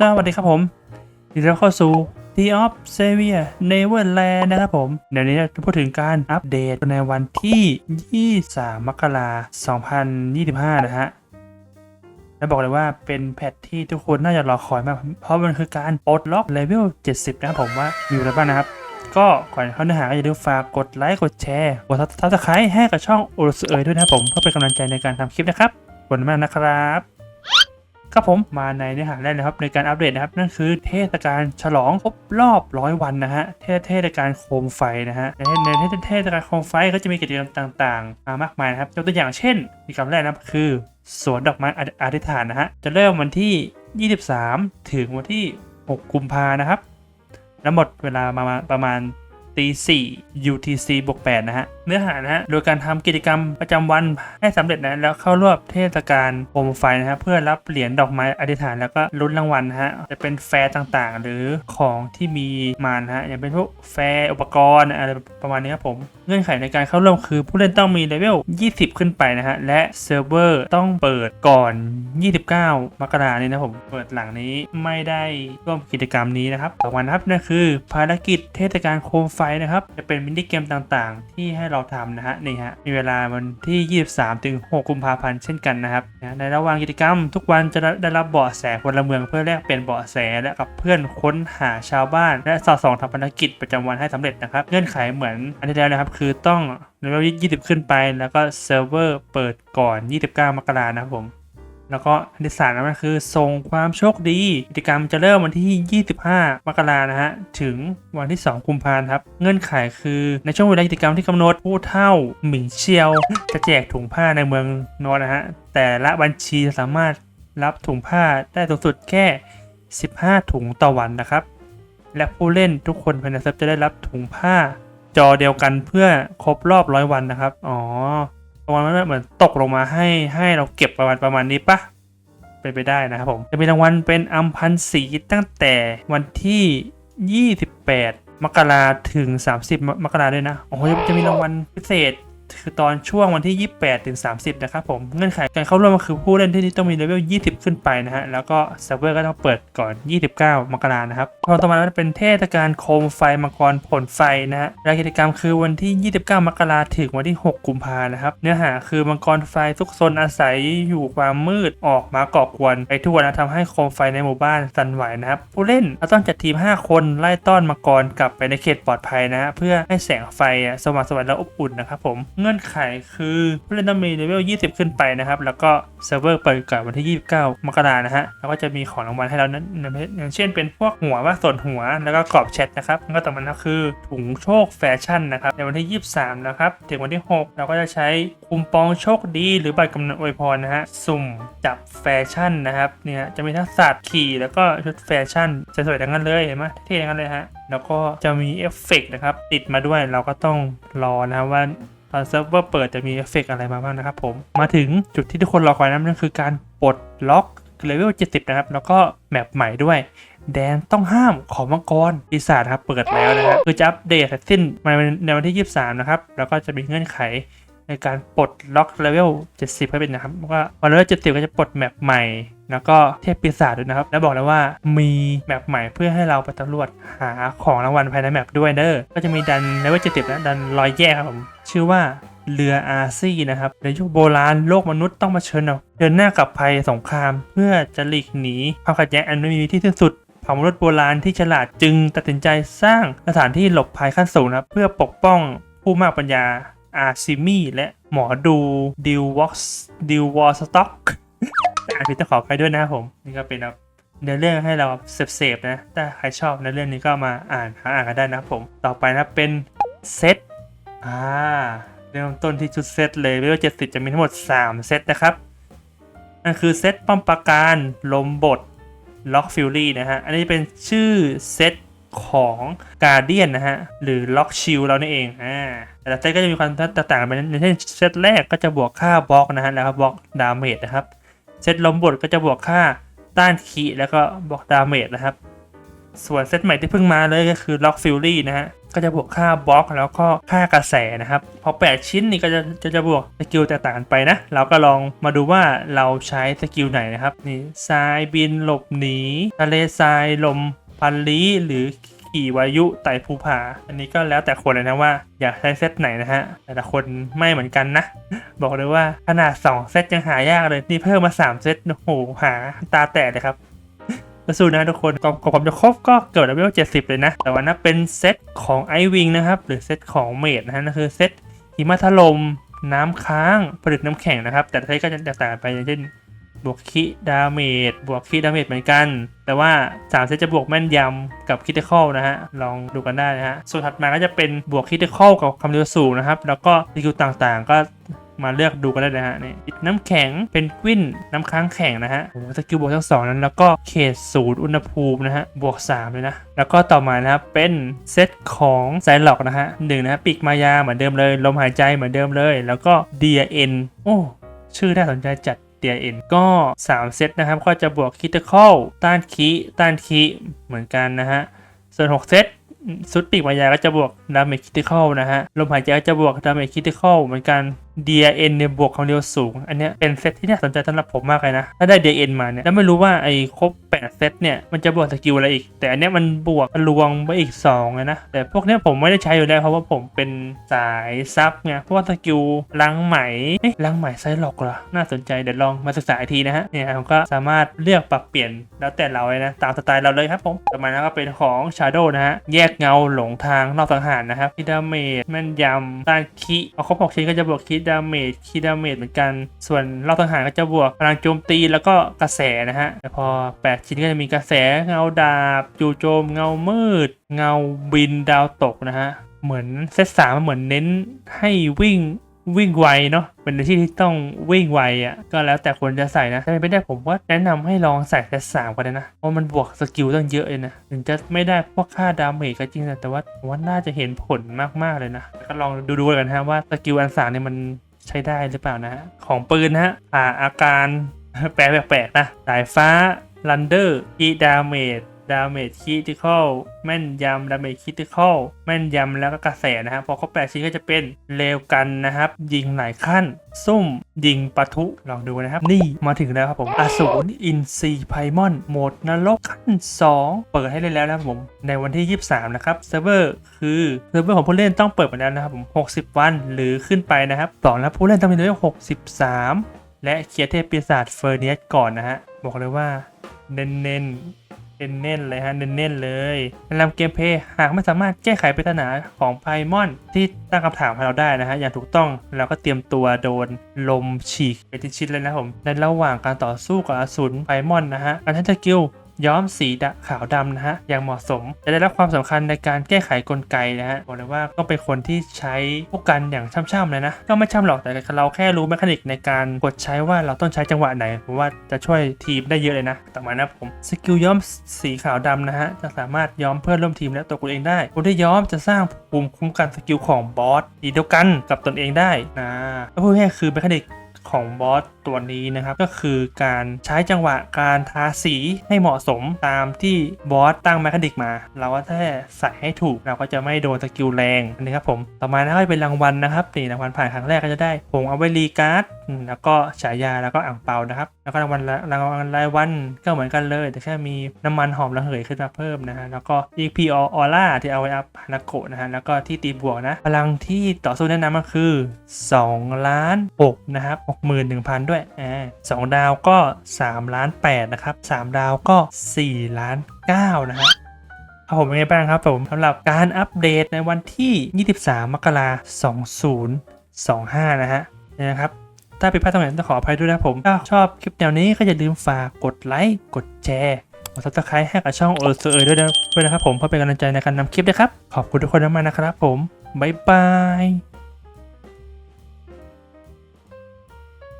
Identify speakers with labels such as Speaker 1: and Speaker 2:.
Speaker 1: สวัสดีครับผมยินดีต้อนรับเข้าสู่ The of Savior Neverland นะครับผม เดี๋ยวนี้จะพูดถึงการอัปเดตในวันที่ 23 มกราคม 2025 นะฮะ และบอกเลยว่าเป็นแพทที่ทุกคนน่าจะรอคอยมาก เพราะมันคือการปลดล็อกเลเวล 70 นะครับผมว่ามีอะไรบ้างนะครับ ก็ก่อนเข้าเนื้อหาก็อย่าลืมฝากกดไลค์ กดแชร์ กดซับสไครต์ให้กับช่องโอรสเอยด้วยนะครับผม เพื่อเป็นกำลังใจในการทำคลิปนะครับขอบคุณมากนะครับ ครับผมมาในเนื้อหาแรกนะครับในการอัปเดตนะครับ นั่นคือเทศกาลฉลองครบรอบร้อยวันนะฮะเทศกาลโคมไฟนะฮะในเทศเทศกาลโคมไฟก็จะมีกิจกรรมต่างๆมามากมายนะครับยกตัวอย่างเช่นกิจกรรมแรกนะครับคือสวนดอกไม้อธิษฐานนะฮะจะเริ่มวันที่ 23 ถึงวันที่ 6 กุมภานะครับ แล้วหมดเวลามาประมาณ ตี4 UTC บวก8นะฮะ เนื้อหานะฮะ โดยการทำกิจกรรมประจำวันให้สำเร็จนะ แล้วเข้าร่วมเทศกาลโคมไฟนะฮะ เพื่อรับเหรียญดอกไม้อธิษฐานแล้วก็ลุ้นรางวัลนะฮะ จะเป็นแฟร์ต่างๆ หรือของที่มีมานะฮะ อย่างเป็นพวกแฟร์อุปกรณ์อะไรประมาณนี้ครับผม เงื่อนไขในการเข้าร่วมคือผู้เล่นต้องมีเลเวล 20 ขึ้นไปนะฮะ และเซิร์ฟเวอร์ต้องเปิดก่อน 29 มกราเนี้นะผม เปิดหลังนี้ไม่ได้ร่วมกิจกรรมนี้นะครับต่อมานะครับนั่นคือภารกิจเทศกาลโคมไฟนะครับ จะเป็นมินิเกมต่างๆ ที่ให้เราทำนะฮะนี่ฮะมีเวลาวันที่ 23ถึง6กุมภาพันธ์เช่นกันนะครับในระหว่างกิจกรรม ทุกวันจะได้รับเบาะแสพลเมืองเพื่อแลกเปลี่ยนเบาะแสและกับเพื่อนค้นหาชาวบ้าน และสอดส่องทำภารกิจประจำวันให้สำเร็จนะครับเงื่อนไขเหมือนอันที่แล้วนะครับคือต้องเลเวล20 ขึ้นไป แล้วก็เซิร์ฟเวอร์เปิดก่อน 29 มกรานะครับผม แล้วก็อันที่สามนั่นก็คือส่งความโชคดีกิจกรรมจะเริ่มวันที่ 25 มกรานะฮะ ถึงวันที่ 2 กุมภาพันธ์ครับ เงื่อนไขคือในช่วงเวลากิจกรรมที่กำหนดผู้เท่าหมิงเชียว จะแจกถุงผ้าในเมืองนอนนะฮะ แต่ละบัญชีสามารถรับถุงผ้าได้สูงสุดแค่ 15 ถุงต่อวันนะครับ และผู้เล่นทุกคนภายในเซิร์ฟจะได้รับถุงผ้าจอเดียวกันเพื่อครบรอบร้อยวันนะครับ อ๋อ ประมาณว่าเหมือนตกลงมาให้ให้เราเก็บประมาณประมาณนี้ปะเป็นไปได้นะครับผมจะมีรางวัลเป็นอัมพันสีตั้งแต่วันที่ 28 มกราถึง 30มมกราด้วยนะโอ้โหจะมีรางวัลพิเศษ คือตอนช่วงวันที่ 28 ถึง 30 นะครับผม เงื่อนไขการเข้าร่วมก็คือผู้เล่นที่นี่ต้องมีเลเวล 20 ขึ้นไปนะฮะ แล้วก็เซิร์ฟเวอร์ก็ต้องเปิดก่อน 29 มกรานะครับพอต่อมาเป็นเทศกาลโคมไฟมังกรผลไฟนะฮะรายกิจกรรมคือวันที่ 29 มกราถึงวันที่ 6 กุมภานะครับ เนื้อหาคือมังกรไฟทุกโซนอาศัยอยู่ความมืดออกมาก่อกวนไปทั่วนะทำให้โคมไฟในหมู่บ้านสั่นไหวนะครับ ผู้เล่นต้องจัดทีม 5 คนไล่ต้อนมังกรกลับไปในเขตปลอดภัยนะฮะเพื่อให้แสงไฟสว่างสวยและอบอุ่นนะครับผมเงื่อนไขคือผู้เล่นต้องมีเลเวล 20 ขึ้นไปนะครับ แล้วก็เซิร์ฟเวอร์เปิดก่อนวันที่ 29 มกรานะฮะ แล้วก็จะมีของรางวัลให้เรานั้นอย่างเช่นเป็นพวกหัวว่าส่วนหัว แล้วก็กรอบแชทนะครับแล้วก็ต่อมาก็คือถุงโชคแฟชั่นนะครับ ในวันที่ 23 นะครับ ถึงวันที่ 6 เราก็จะใช้คูปองโชคดี หรือบัตรกำนันอวยพรนะฮะ สุ่มจับแฟชั่นนะครับ เนี่ยจะมีทั้งสัตว์ขี่แล้วก็ชุดแฟชั่นสวยๆทั้งนั้นเลยเห็นไหมเท่ๆทั้งนั้นเลยฮะ แล้วก็จะมีเอฟเฟกนะครับติดมาด้วยเราก็ต้องรอนะว่า ตอนเซิร์ฟเวอร์เปิดจะมีเอฟเฟกต์อะไรมาบ้างนะครับผมมาถึงจุดที่ทุกคนรอคอยนั่นก็คือการปลดล็อกเลเวล 70 นะครับ แล้วก็แมปใหม่ด้วย แดนต้องห้ามของมังกรปีศาจครับเปิดแล้วนะครับคือจะอัปเดตสิ้นมาในวันที่ 23 นะครับ แล้วก็จะมีเงื่อนไขในการปลดล็อกเลเวล 70 ให้เป็นนะครับว่าวันเลเวล 70 ก็จะปลดแมปใหม่ แล้วก็เทพปีศาจด้วยนะครับ แล้วบอกเลยว่ามีแมปใหม่เพื่อให้เราไปตำรวจหาของรางวัลภายในแมปด้วยเด้อก็จะมีดันเลเวล70นะดันรอยแยกครับผมชื่อว่าเรืออาซีนะครับในยุคโบราณโลกมนุษย์ต้องมาเชิญเอาเดินหน้ากับภัยสงคราม เพื่อจะหลีกหนีความขัดแย้งอันไม่มีที่สิ้นสุดเผ่ามนุษย์โบราณที่ฉลาดจึงตัดสินใจสร้างสถานที่หลบภัยขั้นสูงนะครับเพื่อปกป้องผู้มากปัญญาอาซิมีและหมอดูดิววอสดิววอสต็อก อ่านผิดต้องขอไปด้วยนะครับผม นี่ก็เป็นเนื้อเรื่องให้เราเสพๆนะ ถ้าใครชอบเนื้อเรื่องนี้ก็มาอ่านหาอ่านกันได้นะครับผม ต่อไปนะเป็นเซต อ่า เริ่มต้นที่ชุดเซตเลยเวลเจ็ดสิบจะมีทั้งหมด 3 เซตนะครับ นั่นคือเซตป้อมปราการ ลมบทล็อกฟิลลี่นะฮะ อันนี้เป็นชื่อเซตของกาเดียนนะฮะ หรือล็อกชิลเรานี่เอง อ่า แต่ละเซตก็จะมีความแตกต่างกันไปอย่างเช่นเซตแรกก็จะบวกค่าบล็อกนะฮะ แล้วก็บล็อกดาเมจนะครับ เซตลมบทก็จะบวกค่าต้านคีแล้วก็บวกดาเมจนะครับ ส่วนเซตใหม่ที่เพิ่งมาเลยก็คือล็อกฟิลลี่นะฮะก็จะบวกค่าบล็อกแล้วก็ค่ากระแสนะครับ พอ 8 ชิ้นนี่ก็จะจะจะบวกสกิลแตกต่างกันไปนะ เราก็ลองมาดูว่าเราใช้สกิลไหนนะครับ นี่ทรายบินหลบหนีทะเลทรายลมพันลี้หรือ ขี่วายุไต่ภูผา อันนี้ก็แล้วแต่คนเลยนะว่า อยากใช้เซตไหนนะฮะ แต่ละคนไม่เหมือนกันนะ บอกเลยว่าขนาด 2 เซตยังหายากเลยนี่เพิ่มมา 3 เซตโอ้โหหาตาแตกเลยครับสู้นะทุกคนก่อนก่อนผมจะครบก็เกิดเลเวล70 เลยนะ แต่ว่านะเป็นเซตของไอวิงนะครับ หรือเซตของเมดนะฮะนั่นคือเซตหิมะถล่มน้ำค้างผลึกน้ำแข็งนะครับ แต่ละเซตก็จะแตกต่างไปอย่างเช่น บวกคิดาเมจบวกคิดาเมจเหมือนกัน แต่ว่า3เซตจะบวกแม่นยำกับคิด i คอลนะฮะ ลองดูกันได้นะฮะ ส่วนถัดมาก็จะเป็นบวกคิด i คอลกับความเร็วสูงนะครับ แล้วก็สกิลต่างๆ ก็มาเลือกดูกันได้นะฮะนี่น้ำแข็งเป็นกวินน้ำค้างแข็งนะฮะโอ้สกิลบวกทั้งสองนั้น แล้วก็เขตศูนย์อุณหภูมินะฮะบวก3เลยนะ แล้วก็ต่อมานะครับเป็นเซตของไซล็อกนะฮะหนึ่งนะฮะปีกมายาเหมือนเดิมเลย ลมหายใจเหมือนเดิมเลย แล้วก็ดีเอ็นโอ้ชื่อน่าสนใจจัด เดียเอ็นก็ 3 เซตนะครับ ก็จะบวกคิติคอลต้านคีต้านคีเหมือนกันนะฮะ ส่วน 6 เซตสุดปีกมายาก็จะบวกดาเมจคิติคอลนะฮะ ลมหายใจก็จะบวกดาเมจคิติคอลเหมือนกัน DIN เนี่ยบวกความเร็วสูง อันเนี้ยเป็นเซตที่น่าสนใจสำหรับผมมากเลยนะ ถ้าได้ DIN มาเนี่ย แล้วไม่รู้ว่าไอ้ครบ เซตเนี่ยมันจะบวกสกิลอะไรอีก แต่อันเนี้ยมันบวกลวงไปอีก2เลยนะ แต่พวกเนี้ยผมไม่ได้ใช้อยู่แล้วเพราะว่าผมเป็นสายซับไงเพราะว่าสกิลล้างไหมเอ๊ะล้างไหมไซส์หลอกเหรอน่าสนใจเดี๋ยวลองมาศึกษาอีกทีนะฮะเนี่ยผมก็สามารถเลือกปรับเปลี่ยนแล้วแต่เราเลยนะตามสไตล์เราเลยครับผมต่อมานะก็เป็นของ Shadow นะฮะแยกเงาหลงทางนอกสังหารนะครับคิดาเมจแม่นยำต้านคิเอาครบ6ชิ้นก็จะบวกคิดาเมจคิดาเมจเหมือนกัน ส่วนรอบสังหารก็จะบวกพลังโจมตีแล้วก็กระแสนะฮะแต่พอ8ชิ้นก็จะมีกระแสเงาดาบจู่โจมเงามืด เงาบินดาวตกนะฮะ เหมือนเซตสามเหมือนเน้นให้วิ่งวิ่งไวเนาะเป็นอาชีพที่ต้องวิ่งไวอะ่ะ ก็แล้วแต่คนจะใส่นะถ้าเป็นไม่ได้ผมว่าแนะนำให้ลองใส่เซตสามกันเลยนะ เพราะมันบวกสกิลตั้งเยอะเลยนะ ถึงจะไม่ได้พวกค่าดาเมจก็จริงนะแต่ว่าผมว่าน่าจะเห็นผลมากๆเลยนะ ก็ลองดูๆกันฮะว่าสกิลอันสามเนี่ยมันใช้ได้หรือเปล่านะ ของปืนฮะอ่าอาการแปลแปลกๆนะสายฟ้า ลันเดอร์อีดาเมจดาเมจคิติคอลแม่นยำดาเมจคิติคอลแม่นยำแล้วก็กระแสนะครับพอครบ8ชิ้นก็จะเป็นเร็วกันนะครับ ยิงหลายขั้น ซุ่มยิงปะทุลองดูนะครับ นี่มาถึงแล้วครับผมอสูรอินซีไพมอนโหมดนรกขั้น 2 เปิดให้เล่นแล้วนะครับผม ในวันที่ 23 นะครับเซิร์ฟเวอร์คือเซิร์ฟเวอร์ของผู้เล่นต้องเปิดมาแล้วนะครับผม 60 วันหรือขึ้นไปนะครับต่อแล้วผู้เล่นต้องมีเลเวล63 และเคลียร์เทพปีศาจเฟอร์เนียสก่อนนะฮะบอกเลยว่า เน้นเน้นๆเน้นเลยฮะเน้นๆเลยในลำเกมเพย์หากไม่สามารถแก้ไขปริศนาของไพมอนที่ตั้งคำถามให้เราได้นะฮะอย่างถูกต้องเราก็เตรียมตัวโดนลมฉีกไป็นชิ้นเลยนะผมในระหว่างการต่อสู้กับอสูรไพมอนนะฮะการใช้สกิล ย้อมสีดะขาวดำนะฮะอย่างเหมาะสม จะได้รับความสำคัญในการแก้ไขกลไกนะฮะบอกเลยว่าต้องเป็นคนที่ใช้พวกกันอย่างช่ำๆเลยนะ ก็ไม่ช่ำหรอกแต่เราแค่รู้แมคานิกในการกดใช้ว่าเราต้องใช้จังหวะไหนผมว่าจะช่วยทีมได้เยอะเลยนะต่อมานะผมสกิลย้อมสีขาวดำนะฮะจะสามารถย้อมเพื่อนร่วมทีมและตัวคุณเองได้คุณได้ย้อมจะสร้างภูมิคุ้มกันสกิลของบอสดีเดียวกันกับตนเองได้นะพูดง่ายคือแมคานิกของบอส ตัวนี้นะครับ ก็คือการใช้จังหวะการทาสีให้เหมาะสมตามที่บอสตั้งแมคานิกมา เราก็แค่ใส่ให้ถูกเราก็จะไม่โดนสกิลแรงนนี้ครับผมต่อมานะก็เป็นรางวัลนะครับนี่รางวัลผ่านครั้งแรกก็จะได้ผงเอาไว้รีการ์ดแล้วก็ฉายาแล้วก็อ่างเปานะครับ แล้วก็รางวัลรางวัลรายวันก็เหมือนกันเลย แต่แค่มีน้ำมันหอมระเหยขึ้นมาเพิ่มนะฮะแล้วก็ EP ออร่าที่เอาไว้อัพฮานาโกะนะฮะแล้วก็ที่ตีบวกนะพลังที่ต่อสู้แนะนำก็คือ 2 ล้าน6นะครับ61,000 ด้วยอ่าสองดาวก็3ล้าน8นะครับ3ดาวก็4ล้าน9นะฮะครับผมเป็นไงบ้างครับผมสำหรับการอัปเดตในวันที่ 23 มกราคม2025 นะฮะเนี่ยนะครับถ้าผิดพลาดตรงไหนต้องขออภัยด้วยนะผมถ้าชอบคลิปแนวนี้ก็อย่าลืมฝากกดไลค์กดแชร์กด subscribe ให้กับช่องเอเซอร์ด้วยนะด้วยนะครับผมเพื่อเป็นกำลังใจในการนำคลิปด้วยครับ ขอบคุณทุกคนมากๆนะครับผม บ๊ายบาย